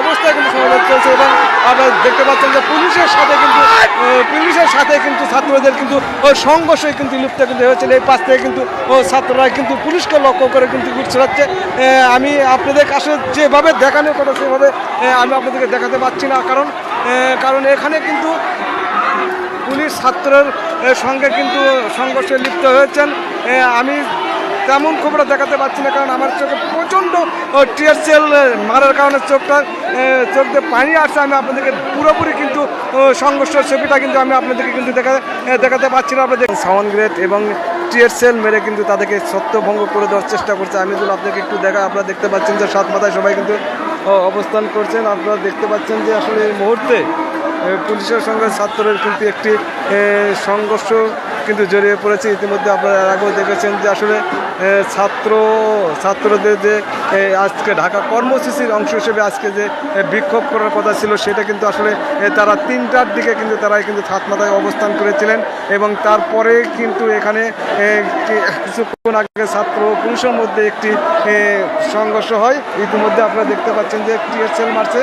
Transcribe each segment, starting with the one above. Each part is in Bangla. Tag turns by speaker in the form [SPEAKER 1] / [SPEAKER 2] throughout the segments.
[SPEAKER 1] অবস্থায় কিন্তু সমাবেশ চলছে এবং আপনারা দেখতে পাচ্ছেন যে পুলিশের সাথে কিন্তু পুলিশের সাথে কিন্তু ছাত্রদের কিন্তু সংঘর্ষে কিন্তু লিপ্ত কিন্তু হয়েছিল এই পাশ থেকে কিন্তু ছাত্ররা কিন্তু পুলিশকে লক্ষ্য করে কিন্তু ছড়াচ্ছে আমি আপনাদের কাছে যেভাবে দেখানোর কথা সেভাবে আমি আপনাদেরকে দেখাতে পারছি না। কারণ কারণ এখানে কিন্তু পুলিশ ছাত্রের সঙ্গে কিন্তু সংঘর্ষে লিপ্ত হয়েছেন। আমি তেমন খবরটা দেখাতে পারছি না, কারণ আমার চোখে প্রচণ্ড টিয়ার সেল মারার কারণে চোখটা চোখ দিয়ে পানি আসছে। আমি আপনাদেরকে পুরোপুরি কিন্তু সংঘর্ষের ছবিটা কিন্তু আমি আপনাদেরকে কিন্তু দেখা দেখাতে পারছি না। আপনাদের সাউন্ড গ্রেড এবং টিয়ার সেল মেরে কিন্তু তাদেরকে সত্যভঙ্গ করে দেওয়ার চেষ্টা করছে। আমি যদি আপনাকে একটু দেখা, আপনারা দেখতে পাচ্ছেন যে সাত মাথায় সবাই কিন্তু অবস্থান করছেন। আপনারা দেখতে পাচ্ছেন যে আসলে এই মুহূর্তে পুলিশের সঙ্গে ছাত্রের কিন্তু একটি সংঘর্ষ কিন্তু জড়িয়ে পড়েছে। ইতিমধ্যে আপনারা আগেও দেখেছেন যে আসলে ছাত্র, ছাত্রদের যে আজকে ঢাকা কর্মসূচির অংশ হিসেবে আজকে যে বিক্ষোভ করার কথা ছিল, সেটা কিন্তু আসলে তারা তিনটার দিকে কিন্তু তারা কিন্তু ছাতমাথায় অবস্থান করেছিলেন এবং তারপরে কিন্তু এখানে কিছুক্ষণ আগে ছাত্র পুলিশের মধ্যে একটি সংঘর্ষ হয়। ইতিমধ্যে আপনারা দেখতে পাচ্ছেন যে টিএসএল মারছে।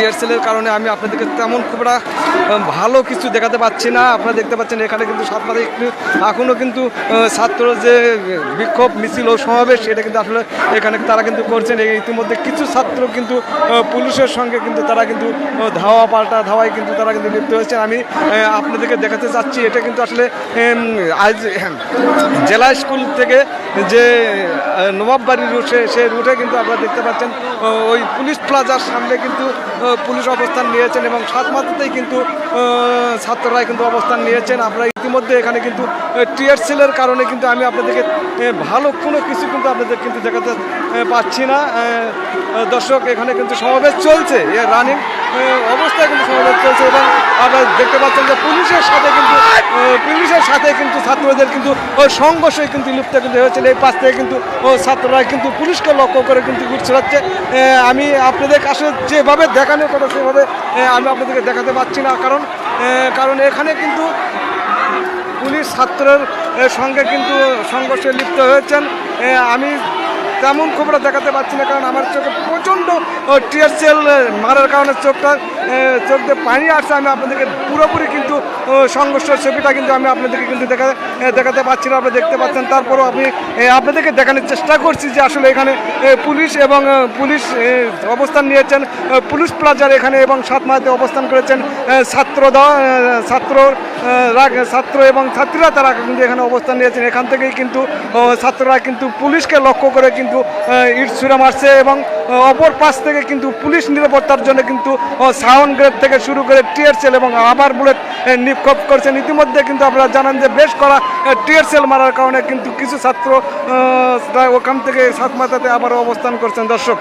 [SPEAKER 1] টিয়ারসেলের কারণে আমি আপনাদেরকে তেমন খুব একটা ভালো কিছু দেখাতে পাচ্ছি না। আপনারা দেখতে পাচ্ছেন এখানে কিন্তু সাতমাথায় একটু এখনও কিন্তু ছাত্র যে বিক্ষোভ মিছিল ও সমাবেশ, সেটা কিন্তু আসলে এখানে তারা কিন্তু করছেন। ইতিমধ্যে কিছু ছাত্র কিন্তু পুলিশের সঙ্গে কিন্তু তারা কিন্তু ধাওয়া পাল্টা ধাওয়ায় কিন্তু তারা কিন্তু লিপ্ত হয়েছে আমি আপনাদেরকে দেখাতে চাচ্ছি, এটা কিন্তু আসলে আজ জেলা স্কুল থেকে যে নবাববাড়ি রুট সেই রুটে কিন্তু আপনারা দেখতে পাচ্ছেন ওই পুলিশ প্লাজার সামনে কিন্তু পুলিশ অবস্থান নিয়েছেন এবং সাত মাত্রাতেই কিন্তু ছাত্ররা ছাত্ররাই কিন্তু অবস্থান নিয়েছেন। আপনারা ইতিমধ্যে এখানে কিন্তু টিয়ার সেলের কারণে কিন্তু আমি আপনাদেরকে ভালো কোনো কিছু কিন্তু আপনাদের কিন্তু দেখাতে পাচ্ছি না। দর্শক, এখানে কিন্তু সমাবেশ চলছে। রানিং অবস্থায় কিন্তু সমাবেশ চলছে এবং আপনারা দেখতে পাচ্ছেন যে পুলিশের সাথে কিন্তু সাথে কিন্তু ছাত্রদের কিন্তু ওই সংঘর্ষে কিন্তু লিপ্ত কিন্তু হয়েছিল এই পাশ থেকে কিন্তু, ও ছাত্ররা কিন্তু পুলিশকে লক্ষ্য করে কিন্তু ঘুরছে ছড়াচ্ছে আমি আপনাদের কাছে যেভাবে দেখানোর কথা, সেভাবে আমি আপনাদেরকে দেখাতে পারছি না। কারণ কারণ এখানে কিন্তু পুলিশ ছাত্রের সঙ্গে কিন্তু সংঘর্ষে লিপ্ত হয়েছেন। আমি তেমন খবরটা দেখাতে পারছি না, কারণ আমার চোখে প্রচণ্ড টিয়ার সেল মারার কারণে চোখটা চোখ দিয়ে পানি আসছে, আমি আপনাদেরকে পুরোপুরি কিন্তু সংঘর্ষের ছবিটা কিন্তু আমি আপনাদেরকে কিন্তু দেখা দেখাতে পারছি না, আপনারা দেখতে পাচ্ছেন। তারপরও আমি আপনাদেরকে দেখানোর চেষ্টা করছি যে আসলে এখানে পুলিশ এবং পুলিশ অবস্থান নিয়েছেন পুলিশ প্লাজার এখানে এবং সাত মাহাতে অবস্থান করেছেন ছাত্র ছাত্র ছাত্র এবং ছাত্রীরা তারা কিন্তু এখানে অবস্থান নিয়েছেন। এখান থেকেই কিন্তু ছাত্ররা কিন্তু পুলিশকে লক্ষ্য করে কিন্তু ইট ছুঁড়ে মারছে এবং, অপর পাশ থেকে কিন্তু পুলিশ নিরাপত্তার জন্য কিন্তু সাউন্ড গ্রেড থেকে শুরু করে টিয়ারসেল এবং আবার বুলেট নিক্ষোপ করছেন। ইতিমধ্যে কিন্তু আপনারা জানান যে বেশ করা টিয়ারসেল মারার কারণে কিন্তু কিছু ছাত্র ওখান থেকে সাত মাথাতে আবার অবস্থান করছেন। দর্শক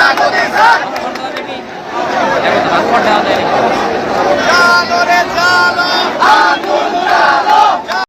[SPEAKER 2] a comenzar.